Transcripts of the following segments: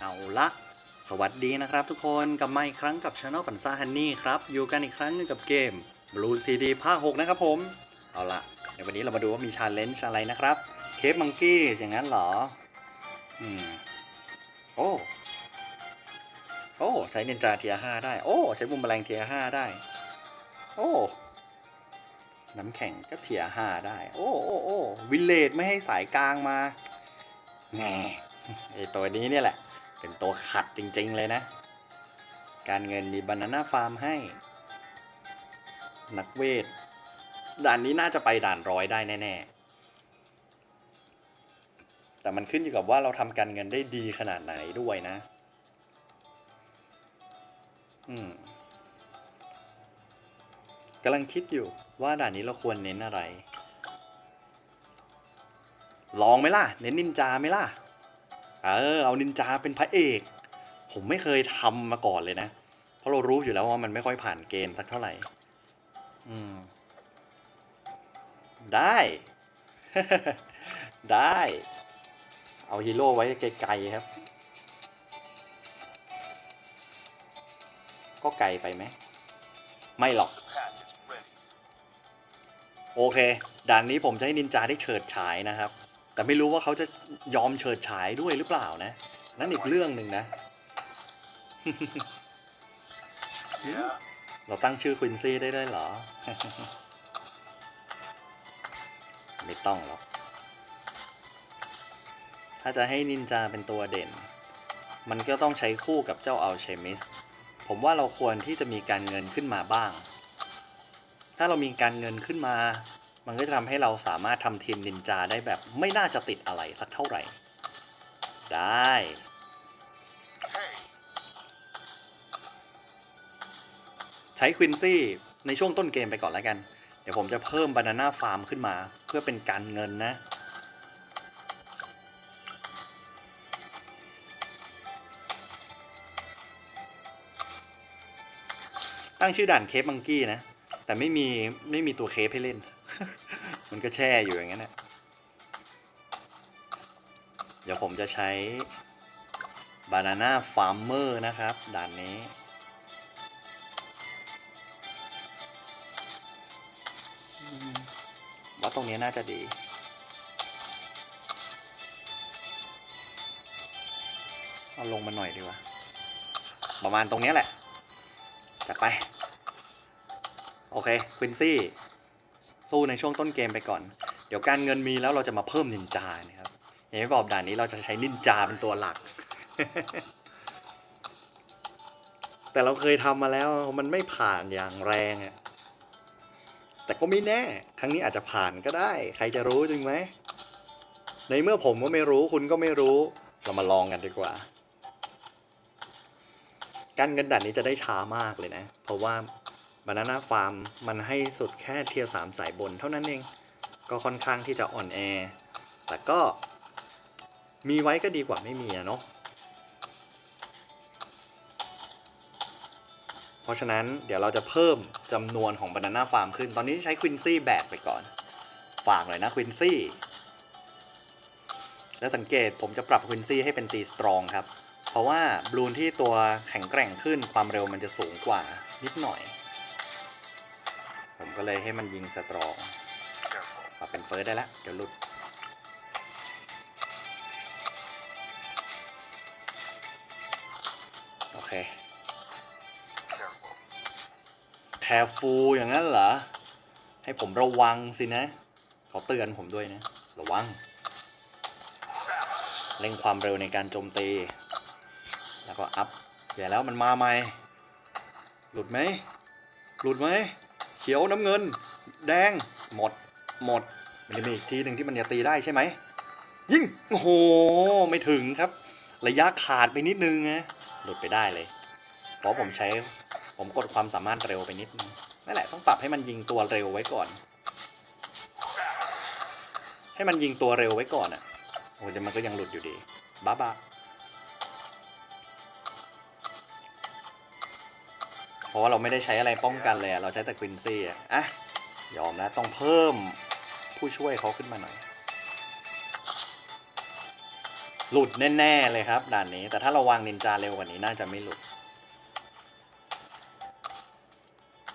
เอาละสวัสดีนะครับทุกคนกลับมาอีกครั้งกับช anel ปันซ่าฮันนี่ครับ อยู่กันอีกครั้งหนึงกับเกม Blue CD ภาค6นะครับผม เอาละในวันนี้เรามาดูว่ามีชาเลนจ์อะไรนะครับเคปมังกี้อย่างนั้นเหรอ อืม โอ้ โอ้ ใช้เนนจาเทียห้าได้ โอ้ ใช้บุมแมลงเทียห้าได้ โอ้ น้ำแข็งก็เทียห้าได้ โอ้โอ้โอ้วิลเลจไม่ให้สายกลางมาแง่ไอตัวนี้เนี่ยแหละ เป็นตัวขัดจริงๆเลยนะ การเงินมีบานาน่าฟาร์มให้ นักเวท ด่านนี้น่าจะไปด่านร้อยได้แน่ๆ แต่มันขึ้นอยู่กับว่าเราทำการเงินได้ดีขนาดไหนด้วยนะ อืมกำลังคิดอยู่ว่าด่านนี้เราควรเน้นอะไร ลองไหมล่ะ เน้นนินจาไหมล่ะ เออเอานินจาเป็นพระเอก ผมไม่เคยทำมาก่อนเลยนะ เพราะเรารู้อยู่แล้วว่ามันไม่ค่อยผ่านเกณฑ์สักเท่าไหร่ อืม ได้ ได้ เอาฮีโร่ไว้ไกลๆครับ ก็ไกลไปไหม ไม่หรอก โอเค ด่านนี้ผมจะให้นินจาได้เฉิดฉายนะครับ แต่ไม่รู้ว่าเขาจะยอมเฉิดฉายด้วยหรือเปล่านะ นั่นอีกเรื่องหนึ่งนะ เราตั้งชื่อควินซี่ได้ด้วยเหรอ ไม่ต้องหรอก ถ้าจะให้นินจาเป็นตัวเด่น มันก็ต้องใช้คู่กับเจ้าอัลเชมิส ผมว่าเราควรที่จะมีการเงินขึ้นมาบ้าง ถ้าเรามีการเงินขึ้นมา มันก็จะทำให้เราสามารถทำทีมนินจาได้แบบไม่น่าจะติดอะไรสักเท่าไหร่ ได้ ใช้ควินซี่ในช่วงต้นเกมไปก่อนแล้วกัน เดี๋ยวผมจะเพิ่มบานาน่าฟาร์มขึ้นมาเพื่อเป็นการเงินนะตั้งชื่อด่านเคปมังกี้นะ แต่ไม่มีไม่มีตัวเคปให้เล่น มันก็แช่อยู่อย่างนั้นแหละเดี๋ยวผมจะใช้บานาน่าฟาร์มเมอร์นะครับด่านนี้ ว่าตรงนี้น่าจะดี เอาลงมาหน่อยดีกว่า ประมาณตรงนี้แหละ จัดไป โอเคควินซี่ สู้ในช่วงต้นเกมไปก่อน เดี๋ยวการเงินมีแล้วเราจะมาเพิ่มนินจานะครับอย่างที่บอกด่านนี้เราจะใช้นินจาเป็นตัวหลัก แต่เราเคยทำมาแล้วมันไม่ผ่านอย่างแรงอะแต่ก็ไม่แน่ ครั้งนี้อาจจะผ่านก็ได้ ใครจะรู้จริงไหม ในเมื่อผมก็ไม่รู้คุณก็ไม่รู้ เรามาลองกันดีกว่า การเงินด่านนี้จะได้ช้ามากเลยนะ เพราะว่า บานาน่าฟาร์มมันให้สุดแค่เทียร์สามสายบนเท่านั้นเอง ก็ค่อนข้างที่จะอ่อนแอ แต่ก็มีไว้ก็ดีกว่าไม่มีอะเนาะเพราะฉะนั้นเดี๋ยวเราจะเพิ่มจำนวนของบานาน่าฟาร์มขึ้น ตอนนี้ใช้ควินซี่แบกไปก่อน ฝากหน่อยนะควินซี่แล้วสังเกตผมจะปรับควินซี่ให้เป็นตีสตรองครับ เพราะว่าบลูนที่ตัวแข็งแกร่งขึ้นความเร็วมันจะสูงกว่านิดหน่อย ก็เลยให้มันยิงสตรองปรับเป็นเฟิร์สได้แล้วเดี๋ยวหลุดโอเคแคฟูอย่างนั้นเหรอ ให้ผมระวังสินะ เขาเตือนผมด้วยนะ ระวัง เร่งความเร็วในการโจมตี แล้วก็อัพ อย่าแล้วมันมาใหม่หลุดไหม หลุดไหม เขียวน้ำเงิน แดงหมดหมด มันจะมีอีกทีหนึ่งที่มันจะตีได้ใช่ไหมยิงโอ้โหไม่ถึงครับ ระยะขาดไปนิดนึงนะหลุดไปได้เลย เพราะผมใช้ผมกดความสามารถเร็วไปนิดนึงนั่นแหละต้องปรับให้มันยิงตัวเร็วไว้ก่อน ให้มันยิงตัวเร็วไว้ก่อนอะ่ะโอ้ยเดี๋ยวมันก็ยังหลุดอยู่ดีบ้าบ้า ราะว่าเราไม่ได้ใช้อะไรป้องกันเลยเราใช้แต่ควินซี่อะอะยอมแล้วต้องเพิ่มผู้ช่วยเขาขึ้นมาหน่อย หลุดแน่ ๆ เลยครับด่านนี้ แต่ถ้าเราวางนินจาเร็วกว่านี้น่าจะไม่หลุด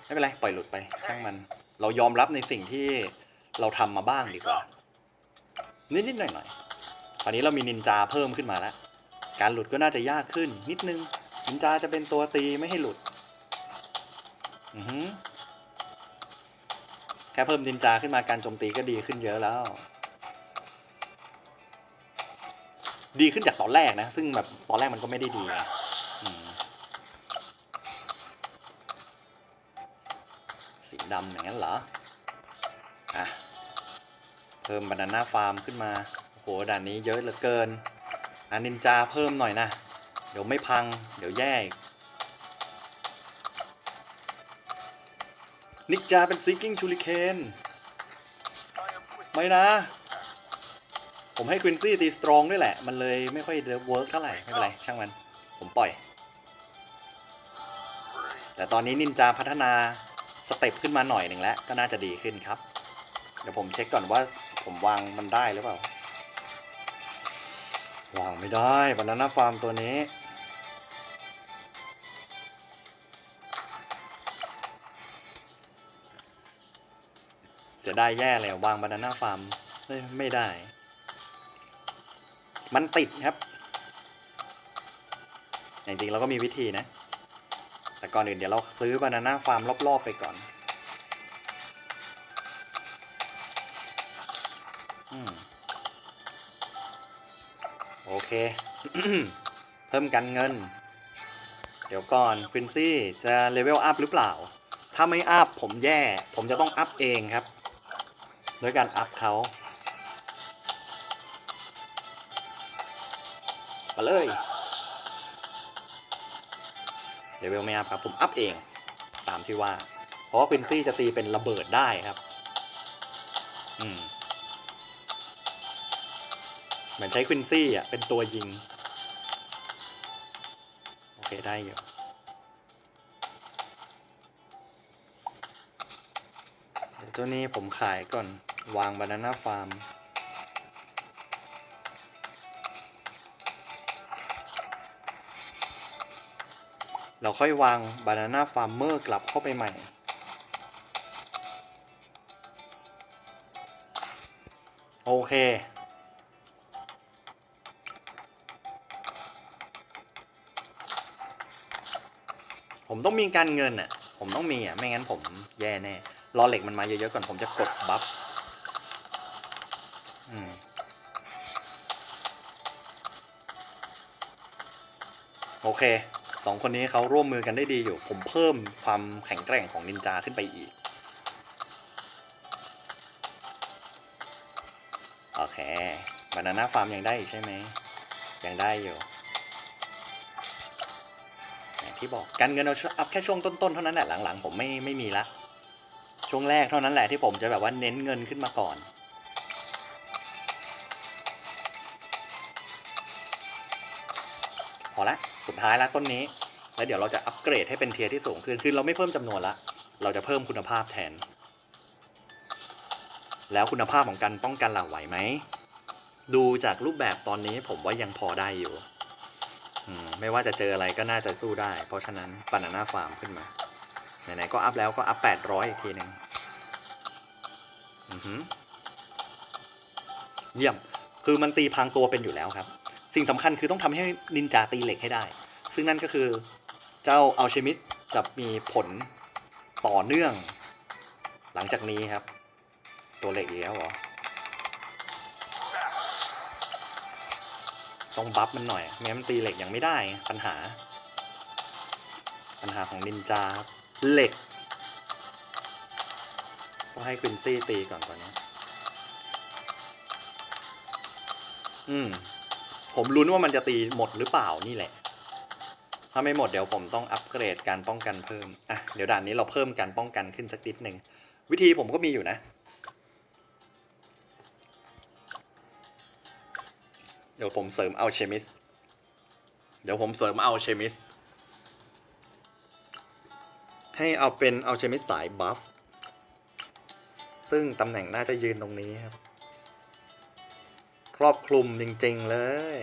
ไม่เป็นไร ปล่อยหลุดไป ช่างมัน เรายอมรับในสิ่งที่เราทำมาบ้างดีกว่า นิด ๆ หน่อย ๆ ตอนนี้เรามีนินจาเพิ่มขึ้นมาแล้ว การหลุดก็น่าจะยากขึ้นนิดนึง นินจาจะเป็นตัวตีไม่ให้หลุด แค่เพิ่มนินจาขึ้นมาการโจมตีก็ดีขึ้นเยอะแล้ว ดีขึ้นจากตอนแรกนะ ซึ่งแบบตอนแรกมันก็ไม่ได้ดีสีดำอย่างนั้นเหรอ อะ เพิ่มบานาน่าฟาร์มขึ้นมาโหด่านนี้เยอะเหลือเกินอานินจาเพิ่มหน่อยนะ เดี๋ยวไม่พัง เดี๋ยวแย่อีก นิกจาเป็นซีกิ้งชูริเคนไม่นะ ผมให้ควินซี่ตีสตรองด้วยแหละ มันเลยไม่ค่อยเวิร์กเท่าไหร่ ไม่เป็นไร ช่างมัน ผมปล่อย แต่ตอนนี้นินจาพัฒนาสเต็ปขึ้นมาหน่อยหนึ่งแล้ว ก็น่าจะดีขึ้นครับ เดี๋ยวผมเช็คก่อนว่าผมวางมันได้หรือเปล่า วางไม่ได้บานาน่าฟาร์มตัวนี้ เสียดายแย่เลยวางบานาน่าฟาร์มไม่ได้ มันติดครับจริงๆเราก็มีวิธีนะ แต่ก่อนอื่นเดี๋ยวเราซื้อบานาน่าฟาร์มรอบๆไปก่อนอโอเค เพิ่มกันเงิน เดี๋ยวก่อนควินซี่จะเลเวลอัพหรือเปล่า ถ้าไม่อัพผมแย่ ผมจะต้องอัพเองครับ ด้วยการอัพเขามาเลยเลเวลไม่อัพครับ ผมอัพเอง ตามที่ว่า เพราะว่าควินซี่จะตีเป็นระเบิดได้ครับ อืม เหมือนใช้ควินซี่อะ เป็นตัวยิง โอเค ได้อยู่เดี๋ยวตัวนี้ผมขายก่อน วางบานาน่าฟาร์ม เราค่อยวางบานาน่าฟาร์มเมอร์กลับเข้าไปใหม่ โอเคผมต้องมีการเงินอะ ผมต้องมีอะ ไม่งั้นผมแย่แน่ รอเหล็กมันมาเยอะๆก่อนผมจะกดบัฟ โอเคสองคนนี้เขาร่วมมือกันได้ดีอยู่ ผมเพิ่มความแข็งแกร่งของนินจาขึ้นไปอีก โอเคบานาน่าฟาร์มยังได้อีกใช่ไหม ยังได้อยู่ที่บอกการเงินเราอัพแค่ช่วงต้นๆเท่านั้นแหละหลังๆ ผมไม่ไม่มีละ ช่วงแรกเท่านั้นแหละที่ผมจะแบบว่าเน้นเงินขึ้นมาก่อน พอละ สุดท้ายละต้นนี้ แล้วเดี๋ยวเราจะอัปเกรดให้เป็นเทียร์ที่สูงขึ้น คือเราไม่เพิ่มจำนวนละ เราจะเพิ่มคุณภาพแทน แล้วคุณภาพของการป้องกันหลังไหวไหม ดูจากรูปแบบตอนนี้ผมว่ายังพอได้อยู่ ไม่ว่าจะเจออะไรก็น่าจะสู้ได้ เพราะฉะนั้นบานาน่าฟาร์มขึ้นมา ไหนๆก็อัพแล้วก็อัพ 800 อีกทีหนึ่งเยี่ยม คือมันตีพังตัวเป็นอยู่แล้วครับ สิ่งสำคัญคือต้องทำให้นินจาตีเหล็กให้ได้ ซึ่งนั่นก็คือเจ้าอัลเชมิสจะมีผลต่อเนื่อง หลังจากนี้ครับ ตัวเหล็กอีกแล้วเหรอ ต้องบัฟมันหน่อยไม่งั้นมันตีเหล็กยังไม่ได้ปัญหา ปัญหาของนินจาเหล็กต้องให้ควินซี่ตีก่อนตอนนี้อืม ผมลุ้นว่ามันจะตีหมดหรือเปล่านี่แหละ ถ้าไม่หมดเดี๋ยวผมต้องอัปเกรดการป้องกันเพิ่ม อะ เดี๋ยวด่านนี้เราเพิ่มการป้องกันขึ้นสักนิดหนึ่ง วิธีผมก็มีอยู่นะ เดี๋ยวผมเสริมเอาเชมิส เดี๋ยวผมเสริมเอาเชมิส ให้เอาเป็นเอาเชมิสสายบัฟ ซึ่งตำแหน่งน่าจะยืนตรงนี้ครับ ครอบคลุมจริง ๆ เลย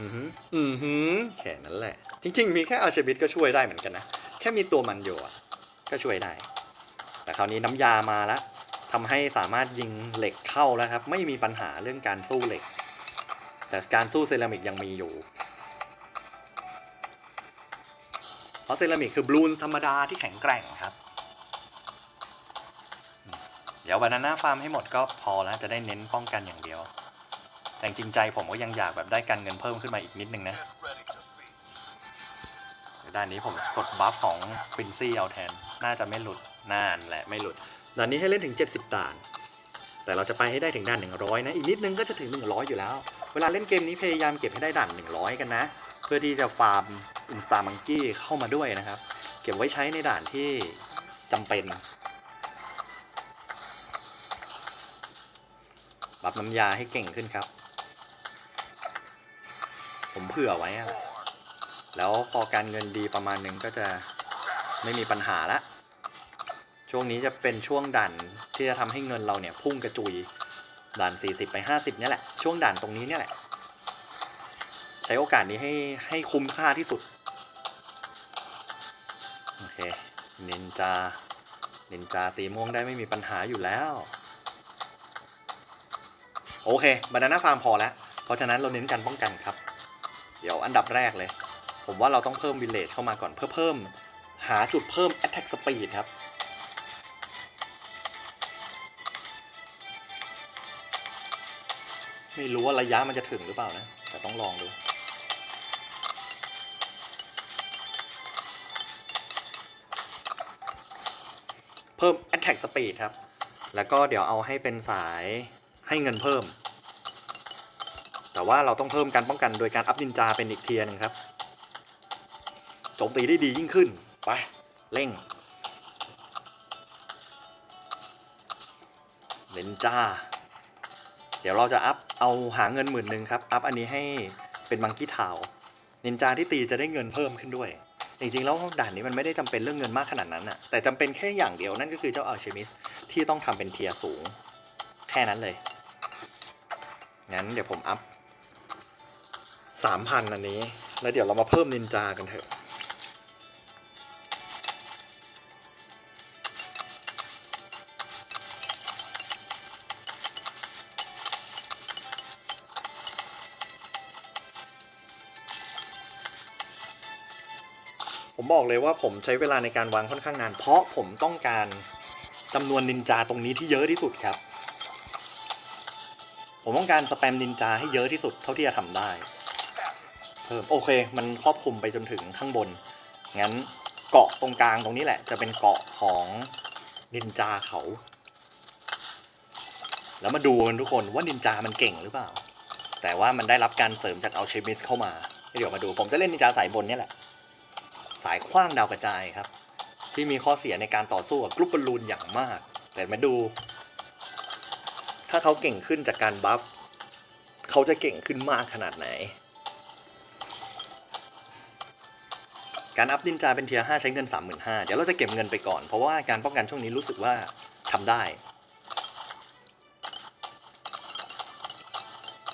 อือหืออือหือแค่นั้นแหละ จริง ๆ มีแค่อาเชบิตก็ช่วยได้เหมือนกันนะ แค่มีตัวมันอยู่อะก็ช่วยได้ แต่คราวนี้น้ำยามาแล้วทำให้สามารถยิงเหล็กเข้าแล้วครับ ไม่มีปัญหาเรื่องการสู้เหล็ก แต่การสู้เซรามิกยังมีอยู่เพราะเซรามิกคือบลูนธรรมดาที่แข็งแกร่งครับ เดี๋ยวบานาน่าฟาร์มให้หมดก็พอแล้วจะได้เน้นป้องกันอย่างเดียว แต่จริงใจผมก็ยังอยากแบบได้การเงินเพิ่มขึ้นมาอีกนิดนึงนะด้านนี้ผมกดบัฟของควินซี่เอาแทน น่าจะไม่หลุดนานแหละไม่หลุดด่านนี้ให้เล่นถึง 70ด่าน แต่เราจะไปให้ได้ถึงด่าน 100 นะ อีกนิดนึงก็จะถึง 100 อยู่แล้ว เวลาเล่นเกมนี้พยายามเก็บให้ได้ด่าน 100 กันนะ เพื่อที่จะฟาร์มอินสตามังกี้เข้ามาด้วยนะครับ เก็บไว้ใช้ในด่านที่จำเป็นบัฟน้ำยาให้เก่งขึ้นครับ ผมเผื่อไว้อะแล้วพอการเงินดีประมาณหนึ่งก็จะไม่มีปัญหาละ ช่วงนี้จะเป็นช่วงด่านที่จะทำให้เงินเราเนี่ยพุ่งกระจุยด่าน 40 ไป 50เนี่ยแหละ ช่วงด่านตรงนี้เนี่ยแหละ ใช้โอกาสนี้ให้ให้คุ้มค่าที่สุด โอเค นินจา นินจาตีม่วงได้ไม่มีปัญหาอยู่แล้ว โอเคบานาน่าฟาร์มพอแล้ว เพราะฉะนั้นเราเน้นการป้องกันครับ เดี๋ยวอันดับแรกเลย ผมว่าเราต้องเพิ่มวิลเลจเข้ามาก่อนเพื่อเพิ่มหาจุดเพิ่ม attack speed ครับไม่รู้ว่าระยะมันจะถึงหรือเปล่านะ แต่ต้องลองดู เพิ่ม attack speed ครับ แล้วก็เดี๋ยวเอาให้เป็นสายให้เงินเพิ่ม แต่ว่าเราต้องเพิ่มการป้องกันโดยการอัพนินจาเป็นอีกเทียร์หนึงครับโจมตีได้ดียิ่งขึ้น ไป เร่งเลนจาเดี๋ยวเราจะอัพเอาหาเงินหมื่นหนึ่งครับ อัพอันนี้ให้เป็นมังกี้ทาวนินจาที่ตีจะได้เงินเพิ่มขึ้นด้วย จริงๆ แล้วด่านนี้มันไม่ได้จำเป็นเรื่องเงินมากขนาดนั้นอะแต่จำเป็นแค่อย่างเดียวนั่นก็คือเจ้าอัลเชมิสที่ต้องทำเป็นเทียร์สูง แค่นั้นเลย งั้นเดี๋ยวผมอัพ สามพันอันนี้ แล้วเดี๋ยวเรามาเพิ่มนินจากันเถอะ ผมบอกเลยว่าผมใช้เวลาในการวางค่อนข้างนาน เพราะผมต้องการจำนวนนินจาตรงนี้ที่เยอะที่สุดครับ ผมต้องการสแปมนินจาให้เยอะที่สุดเท่าที่จะทำได้ เพิ่มโอเค มันครอบคลุมไปจนถึงข้างบน งั้นเกาะตรงกลางตรงนี้แหละ จะเป็นเกาะของนินจาเขา แล้วมาดูกันทุกคนว่านินจามันเก่งหรือเปล่า แต่ว่ามันได้รับการเสริมจากเอัลเชมิสเข้ามา เดี๋ยวมาดู ผมจะเล่นนินจาสายบนเนี่ยแหละ สายขว้างดาวกระจายครับ ที่มีข้อเสียในการต่อสู้กับกรุ๊ปบอลลูนอย่างมาก แต่มาดู ถ้าเขาเก่งขึ้นจากการบัฟเขาจะเก่งขึ้นมากขนาดไหน การอัพดินจาเป็นเทียร์5ใช้เงิน 35,000เดี๋ยวเราจะเก็บเงินไปก่อน เพราะว่าการป้องกันช่วงนี้รู้สึกว่าทำได้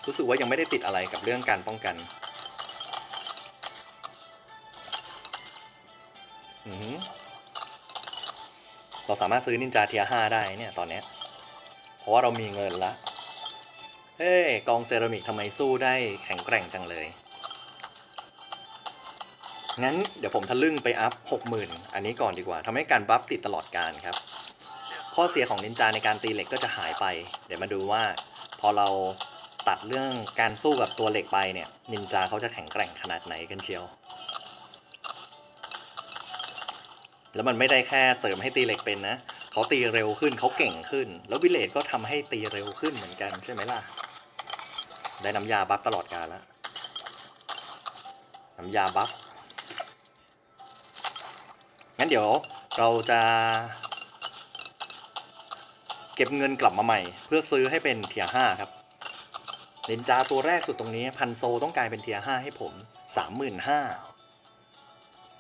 รู้สึกว่ายังไม่ได้ติดอะไรกับเรื่องการป้องกันอือหือเราสามารถซื้อนินจาเทียห้าได้เนี่ยตอนนี้ เพราะว่าเรามีเงินละ เฮ้ยกองเซรามิกทำไมสู้ได้แข็งแกร่งจังเลย งั้นเดี๋ยวผมทะลึ่งไปอัพหกหมื่นอันนี้ก่อนดีกว่าทำให้การบัฟติดตลอดการครับ ข้อเสียของนินจาในการตีเหล็กก็จะหายไป เดี๋ยวมาดูว่า พอเราตัดเรื่องการสู้กับตัวเหล็กไปเนี่ย นินจาเขาจะแข็งแกร่งขนาดไหนกันเชียว แล้วมันไม่ได้แค่เสริมให้ตีเหล็กเป็นนะเขาตีเร็วขึ้นเขาเก่งขึ้น แล้ววิเลจก็ทำให้ตีเร็วขึ้นเหมือนกันใช่ไหมล่ะ ได้น้ำยาบัฟตลอดกาลแล้วน้ำยาบัฟ งั้นเดี๋ยวเราจะเก็บเงินกลับมาใหม่ เพื่อซื้อให้เป็นเทียห้าครับนินจาตัวแรกสุดตรงนี้พันโซต้องกลายเป็นเทียห้าให้ผมสามหมื่นห้า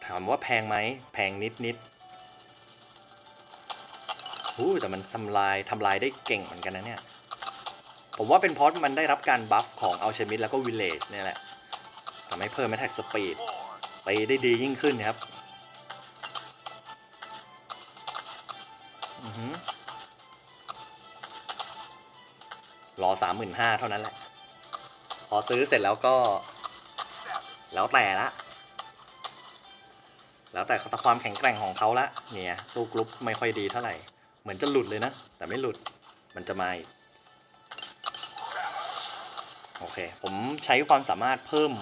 ถามว่าแพงไหมแพงนิดนิดอู้แต่มันทำลายทำลายได้เก่งเหมือนกันนะเนี่ย ผมว่าเป็นเพราะมันได้รับการบัฟของอัลเชมิสแล้วก็วิลเลจเนี่ยแหละทำให้เพิ่มแมทแท็กสปีดไปได้ดียิ่งขึ้นครับ รอสามหมื่นห้าเท่านั้นแหละ พอซื้อเสร็จแล้วก็ แล้วแต่ละ แล้วแต่ความแข็งแกร่งของเขาละ เนี่ยสู้กรุ๊ปไม่ค่อยดีเท่าไหร่ เหมือนจะหลุดเลยนะ แต่ไม่หลุด มันจะมาอีกโอเค ผมใช้ความสามารถเพิ่ม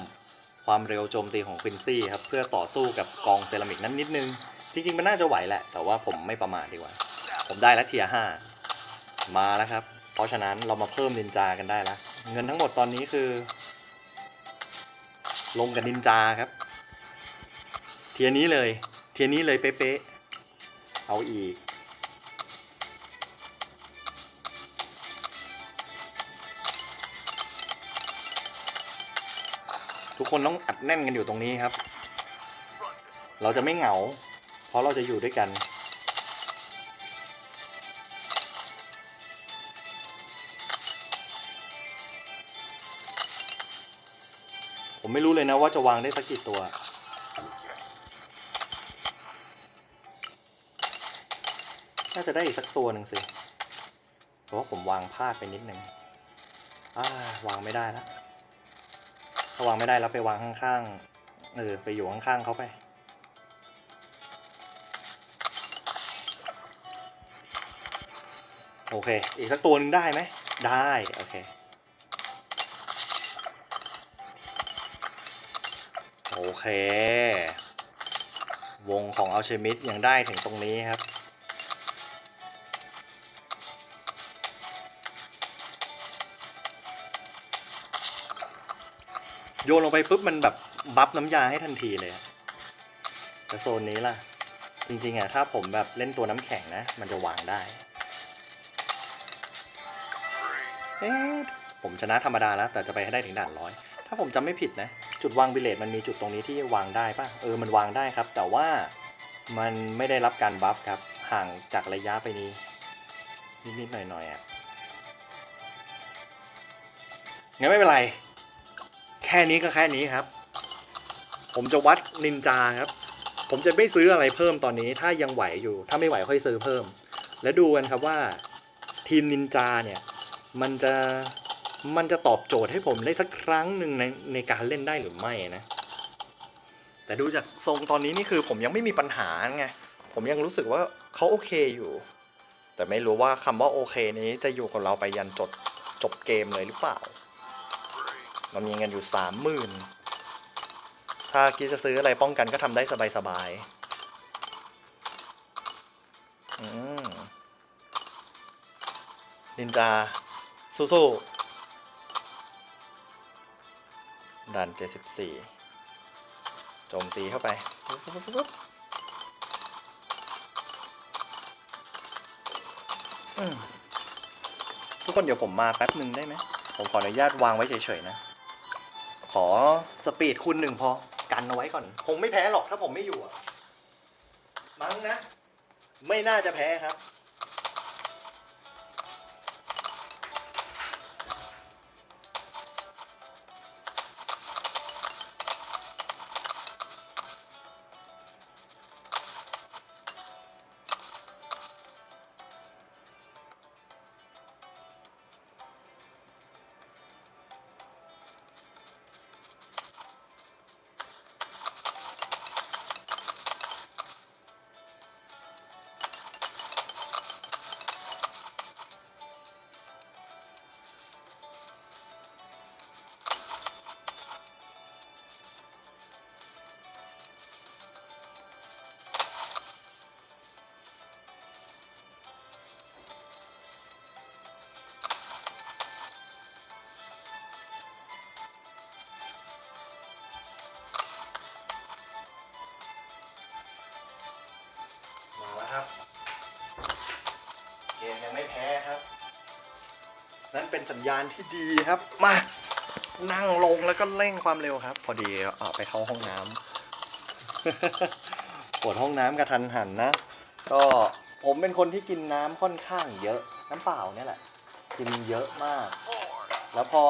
ความเร็วโจมตีของควินซี่ครับ เพื่อต่อสู้กับกองเซรามิกนั้นนิดนึง จริงๆ มันน่าจะไหวแหละ แต่ว่าผมไม่ประมาทดีกว่า ผมได้แล้วเทียห้ามาแล้วครับ เพราะฉะนั้นเรามาเพิ่มนินจากันได้แล้ว เงินทั้งหมดตอนนี้คือ ลงกับนินจาครับ เทียนี้เลย เทียนี้เลยเป๊ะๆเอาอีก ทุกคนต้องอัดแน่นกันอยู่ตรงนี้ครับ เราจะไม่เหงา เพราะเราจะอยู่ด้วยกัน ไม่รู้เลยนะว่าจะวางได้สักกี่ตัว น่าจะได้อีกสักตัวหนึ่งสิเพราะว่าผมวางพลาดไปนิดนึงอ่าวางไม่ได้แล้วถ้าวางไม่ได้แล้วไปวางข้างๆ เออ ไปอยู่ข้างๆเขาไป โอเค อีกสักตัวหนึ่งได้ไหม ได้ โอเค วงของอัลเชมิดยังได้ถึงตรงนี้ครับ โยนลงไปปุ๊บมันแบบบัฟน้ำยาให้ทันทีเลย แต่โซนนี้ล่ะ จริงๆอะถ้าผมแบบเล่นตัวน้ำแข็งนะ มันจะวางได้ เอ๊ะผมชนะธรรมดาแล้ว แต่จะไปให้ได้ถึงด่านร้อย ถ้าผมจำไม่ผิดนะ จุดวางบิเลตมันมีจุดตรงนี้ที่วางได้ป่ะเออมันวางได้ครับ แต่ว่ามันไม่ได้รับการบัฟครับ ห่างจากระยะไปนี้ นิดๆหน่อยๆอะงั้นไม่เป็นไร แค่นี้ก็แค่นี้ครับ ผมจะวัดนินจาครับ ผมจะไม่ซื้ออะไรเพิ่มตอนนี้ ถ้ายังไหวอยู่ ถ้าไม่ไหวค่อยซื้อเพิ่ม แล้วดูกันครับว่า ทีมนินจาเนี่ย มันจะ มันจะตอบโจทย์ให้ผมได้สักครั้งหนึ่งในในการเล่นได้หรือไม่นะ แต่ดูจากทรงตอนนี้นี่คือผมยังไม่มีปัญหาไง ผมยังรู้สึกว่าเขาโอเคอยู่ แต่ไม่รู้ว่าคำว่าโอเคนี้จะอยู่กับเราไปยันจบจบเกมเลยหรือเปล่า เรามีเงินอยู่สามหมื่นถ้าคิดจะซื้ออะไรป้องกันก็ทำได้สบายๆอืมนินจาสู้ๆ ด่านเจ็ดสิบสี่โจมตีเข้าไป ทุกคนเดี๋ยวผมมาแป๊บหนึ่งได้ไหม ผมขออนุญาตวางไว้เฉยๆนะ ขอสปีดคูณหนึ่งพอ กันเอาไว้ก่อน คงไม่แพ้หรอกถ้าผมไม่อยู่อะมั้งนะ ไม่น่าจะแพ้ครับ เป็นสัญญาณที่ดีครับ มา นั่งลงแล้วก็เร่งความเร็วครับ พอดีออกไปเข้าห้องน้ำ ปวดห้องน้ำกระทันหันนะ ก็ผมเป็นคนที่กินน้ำค่อนข้างเยอะ น้ำเปล่าเนี่ยแหละ กินเยอะมาก แล้วพอ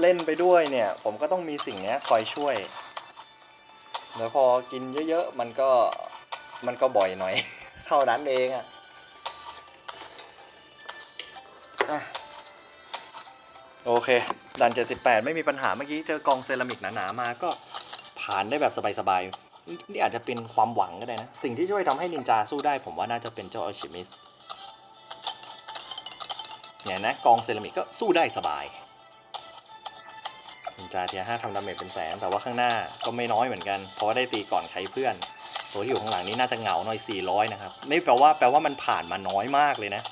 เล่นไปด้วยเนี่ย ผมก็ต้องมีสิ่งเนี้ยคอยช่วย แล้วพอกินเยอะๆ มันก็มันก็บ่อยหน่อย เท่านั้นเองอะอะ โอเค ดัน 78 ไม่มีปัญหาเมื่อกี้เจอกองเซรามิกหนาๆมาก็ผ่านได้แบบสบายๆ นี่อาจจะเป็นความหวังก็ได้นะ สิ่งที่ช่วยทำให้นินจาสู้ได้ ผมว่าน่าจะเป็นเจ้าอัลชิมิสเนี่ยนะกองเซรามิกก็สู้ได้สบายนินจาเทียห้าทำดาเมจเป็นแสน แต่ว่าข้างหน้าก็ไม่น้อยเหมือนกัน เพราะว่าได้ตีก่อนใครเพื่อน ตัวที่อยู่ข้างหลังนี้น่าจะเหงาหน่อย 400 นะครับนี่แปลว่าแปลว่ามันผ่านมาน้อยมากเลยนะ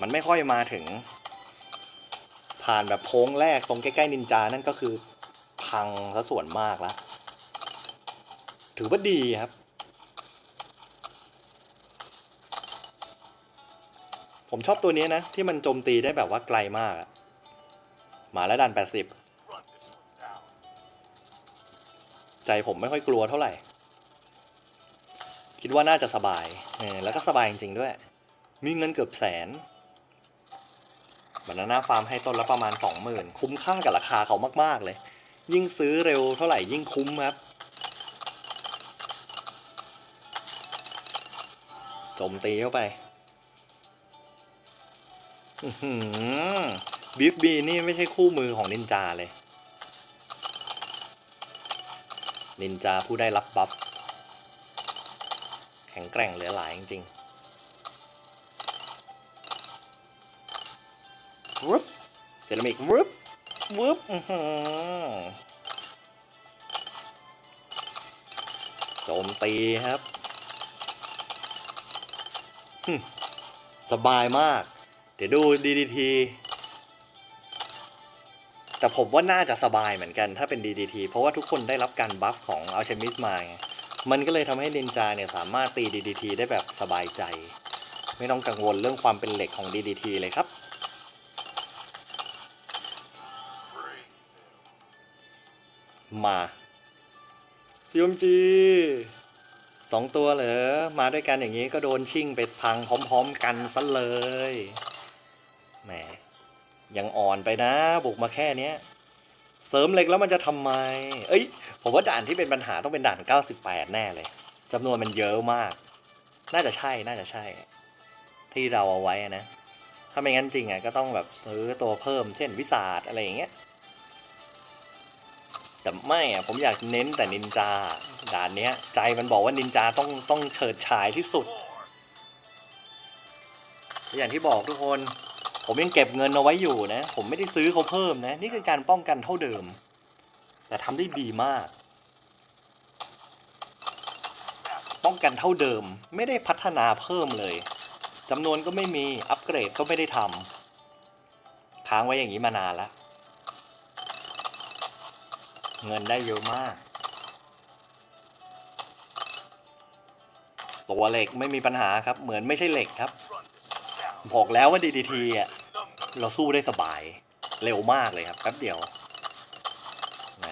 มันไม่ค่อยมาถึง ผ่านแบบโค้งแรกตรงใกล้ๆนินจานั่นก็คือ พังซะส่วนมากแล้ว ถือว่าดีครับ ผมชอบตัวนี้นะ ที่มันโจมตีได้แบบว่าไกลมากอะมาแล้วดัน 80 ใจผมไม่ค่อยกลัวเท่าไหร่ คิดว่าน่าจะสบาย แล้วก็สบายจริงๆด้วย มีเงินเกือบแสน บานาน่าฟาร์มให้ต้นละประมาณ 20,000 คุ้มค่ากับราคาเขามาก ๆ เลย ยิ่งซื้อเร็วเท่าไหร่ยิ่งคุ้มครับ โจมตีเข้าไปบิฟบีนี่ไม่ใช่คู่มือของนินจาเลย นินจาผู้ได้รับบัฟ แข็งแกร่งเหลือหลายจริงๆ วึบเซรามิกวึบวึบอื้อหือโจมตีครับ สบายมาก เดี๋ยวดู DDT แต่ผมว่าน่าจะสบายเหมือนกันถ้าเป็น DDT เพราะว่าทุกคนได้รับการบัฟของอัลเชมิสมาไงมันก็เลยทำให้นินจาเนี่ยสามารถตี DDT ได้แบบสบายใจ ไม่ต้องกังวลเรื่องความเป็นเหล็กของ DDT เลยครับ มาซีอมจีสองตัวเหรอ มาด้วยกันอย่างนี้ก็โดนชิ่งไปพังพร้อมๆกันซะเลย แหม ยังอ่อนไปนะ บุกมาแค่เนี้ย เสริมเหล็กแล้วมันจะทำไม เอ้ย ผมว่าด่านที่เป็นปัญหาต้องเป็นด่าน 98 แน่เลยจำนวนมันเยอะมาก น่าจะใช่ น่าจะใช่ ที่เราเอาไว้นะ ถ้าไม่งั้นจริงอะก็ต้องแบบซื้อตัวเพิ่ม เช่นวิสาดอะไรอย่างเงี้ย แต่ไม่อะผมอยากเน้นแต่นินจาด่านเนี้ย ใจมันบอกว่านินจาต้องต้องเฉิดฉายที่สุด อย่างที่บอกทุกคน ผมยังเก็บเงินเอาไว้อยู่นะ ผมไม่ได้ซื้อเขาเพิ่มนะ นี่คือการป้องกันเท่าเดิม แต่ทำได้ดีมาก ป้องกันเท่าเดิม ไม่ได้พัฒนาเพิ่มเลยจำนวนก็ไม่มีอัปเกรดก็ไม่ได้ทำค้างไว้อย่างนี้มานานแล้ว เงินได้เยอะมาก ตัวเหล็กไม่มีปัญหาครับ เหมือนไม่ใช่เหล็กครับ บอกแล้วว่า DDT อะ เราสู้ได้สบาย เร็วมากเลยครับแป๊บเดียวแหม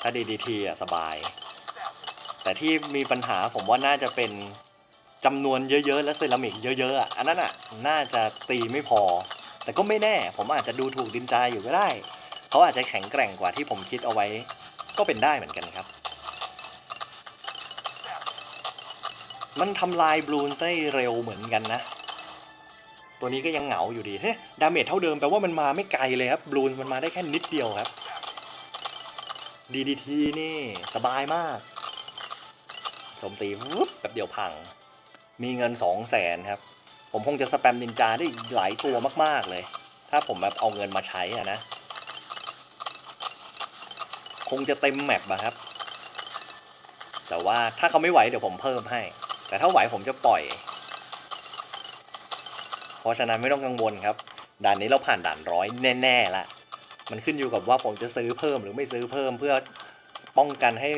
ถ้า DDT อะสบาย แต่ที่มีปัญหาผมว่าน่าจะเป็นจำนวนเยอะๆ และเซรามิกเยอะๆอะอันนั้นอะ น่าจะตีไม่พอ แต่ก็ไม่แน่ ผมอาจจะดูถูกดินจาอยู่ก็ได้ เขาอาจจะแข็งแกร่งกว่าที่ผมคิดเอาไว้ก็เป็นได้เหมือนกันครับ มันทำลายบลูนได้เร็วเหมือนกันนะ ตัวนี้ก็ยังเหงาอยู่ดี เฮ้ดาเมจเท่าเดิมแปลว่ามันมาไม่ไกลเลยครับบลูนมันมาได้แค่นิดเดียวครับ DDT นี่สบายมากโจมตีวุบแบบเดียวพัง มีเงินสองแสนครับ ผมคงจะสแปมนินจาได้หลายตัวมาก ๆเลย ถ้าผมแบบเอาเงินมาใช้อะนะ คงจะเต็มแมปอะครับ แต่ว่าถ้าเขาไม่ไหวเดี๋ยวผมเพิ่มให้ แต่ถ้าไหวผมจะปล่อย เพราะฉะนั้นไม่ต้องกังวลครับ ด่านนี้เราผ่านด่านร้อยแน่ๆละ มันขึ้นอยู่กับว่าผมจะซื้อเพิ่มหรือไม่ซื้อเพิ่มเพื่อป้องกันให้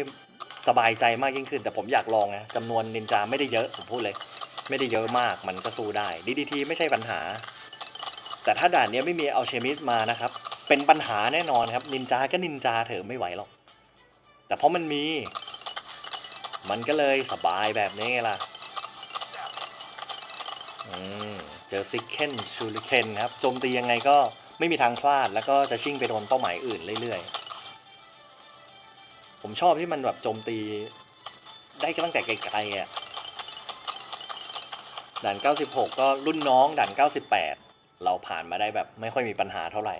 สบายใจมากยิ่งขึ้น แต่ผมอยากลองนะจำนวนนินจาไม่ได้เยอะผมพูดเลย ไม่ได้เยอะมากมันก็สู้ได้ DDT ไม่ใช่ปัญหา แต่ถ้าด่านนี้ไม่มีเอาเชมิสมานะครับ เป็นปัญหาแน่นอนครับ นินจา ก็นินจาเถอะไม่ไหวหรอก แต่เพราะมันมี มันก็เลยสบายแบบนี้ไงล่ะ อืม เจอซิกเคนชูริเคนครับ โจมตียังไงก็ไม่มีทางพลาด แล้วก็จะชิ่งไปโดนเป้าหมายอื่นเรื่อยๆ ผมชอบที่มันแบบโจมตี ได้ตั้งแต่ไกลๆอะ ด่าน 96 ก็รุ่นน้องด่าน 98 เราผ่านมาได้แบบไม่ค่อยมีปัญหาเท่าไหร่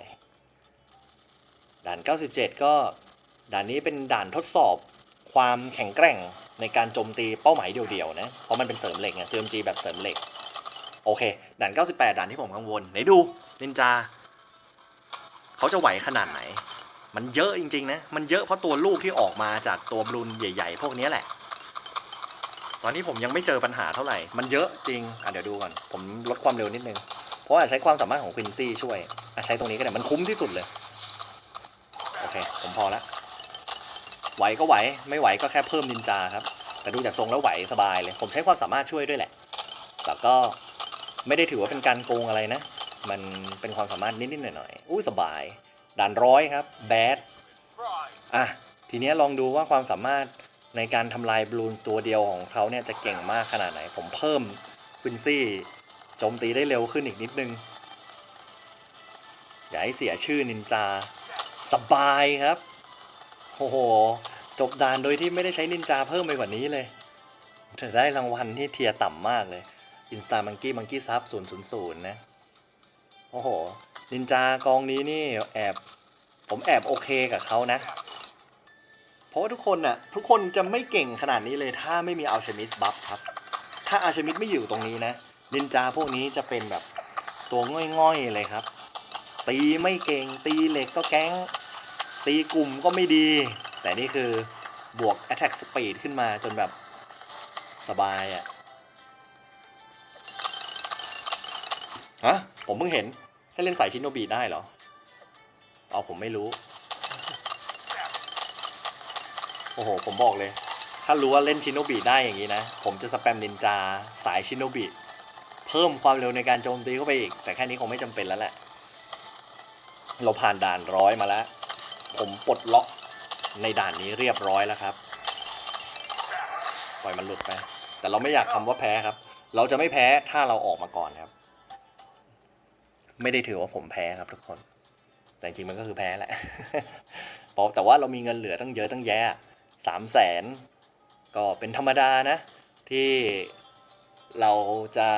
ด่าน 97 ก็ด่านนี้เป็นด่านทดสอบความแข็งแกร่งในการโจมตีเป้าหมายเดี่ยวๆนะ เพราะมันเป็นเสริมเหล็กไง CMG แบบเสริมเหล็ก โอเค ด่าน 98 ด่านที่ผมกังวล ไหนดู นินจา เขาจะไหวขนาดไหน มันเยอะจริงๆนะ มันเยอะเพราะตัวลูกที่ออกมาจากตัวบลูนใหญ่ ๆ พวกนี้แหละ ตอนนี้ผมยังไม่เจอปัญหาเท่าไหร่ มันเยอะจริง อะเดี๋ยวดูก่อน ผมลดความเร็วนิดนึง เพราะว่าใช้ความสามารถของควินซี่ช่วยอะใช้ตรงนี้ก็ได้ มันคุ้มที่สุดเลย ผมพอละไหวก็ไหว ไม่ไหวก็แค่เพิ่มนินจาครับ แต่ดูจากทรงแล้วไหวสบายเลย ผมใช้ความสามารถช่วยด้วยแหละ แต่ก็ไม่ได้ถือว่าเป็นการโกงอะไรนะ มันเป็นความสามารถนิดๆหน่อยๆอุ้ยสบาย ด่านร้อยครับ แบด อะ ทีนี้ลองดูว่าความสามารถในการทำลายบลูนตัวเดียวของเขาเนี่ยจะเก่งมากขนาดไหน ผมเพิ่มควินซี่โจมตีได้เร็วขึ้นอีกนิดนึง อย่าให้เสียชื่อนินจา สบายครับ โอ้โห จบด่านโดยที่ไม่ได้ใช้นินจาเพิ่มไปกว่านี้เลยจะได้รางวัลที่เทียต่ำมากเลย อินสตามังกี้มังกี้ซับ000นะ โอ้โห นินจากองนี้นี่แอบ ผมแอบโอเคกับเขานะ เพราะว่าทุกคนน่ะ ทุกคนจะไม่เก่งขนาดนี้เลยถ้าไม่มีอัลเชมิสบัฟครับ ถ้าอัลเชมิสไม่อยู่ตรงนี้นะ นินจาพวกนี้จะเป็นแบบตัวง่อยๆเลยครับ ตีไม่เก่งตีเหล็กก็แก๊ง ตีกลุ่มก็ไม่ดี แต่นี่คือบวก attack speed ขึ้นมาจนแบบสบายอะ่ะฮะ ผมเพิ่งเห็น ให้เล่นสายชินโนบีได้เหรอ เอาผมไม่รู้ โอ้โห ผมบอกเลย ถ้ารู้ว่าเล่นชินโนบีได้อย่างนี้นะ ผมจะสแปมนินจาสายชินโนบีเพิ่มความเร็วในการโจมตีเข้าไปอีก แต่แค่นี้คงไม่จำเป็นแล้วแหละ เราผ่านด่านร้อยมาแล้ว ผมปลดล็อกในด่านนี้เรียบร้อยแล้วครับ ปล่อยมันหลุดไป แต่เราไม่อยากคำว่าแพ้ครับ เราจะไม่แพ้ถ้าเราออกมาก่อนครับ ไม่ได้ถือว่าผมแพ้ครับทุกคน แต่จริงมันก็คือแพ้แหละเพราะแต่ว่าเรามีเงินเหลือตั้งเยอะตั้งแยะสามแสนก็เป็นธรรมดานะ ที่เราจะ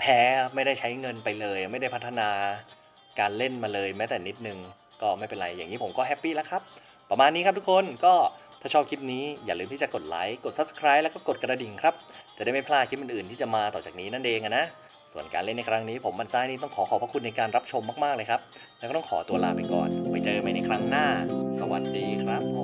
แพ้ไม่ได้ใช้เงินไปเลย ไม่ได้พัฒนาการเล่นมาเลยแม้แต่นิดนึง ก็ไม่เป็นไรอย่างนี้ผมก็แฮปปี้แล้วครับ ประมาณนี้ครับทุกคนก็ถ้าชอบคลิปนี้อย่าลืมที่จะกดไลค์กด Subscribe แล้วก็กดกระดิ่งครับ จะได้ไม่พลาดคลิปอื่นๆที่จะมาต่อจากนี้นั่นเองนะส่วนการเล่นในครั้งนี้ผมบันซ้ายนี้ต้องขอขอบพระคุณในการรับชมมากๆเลยครับ แล้วก็ต้องขอตัวลาไปก่อน ไว้เจอกันใหม่ในครั้งหน้า สวัสดีครับผม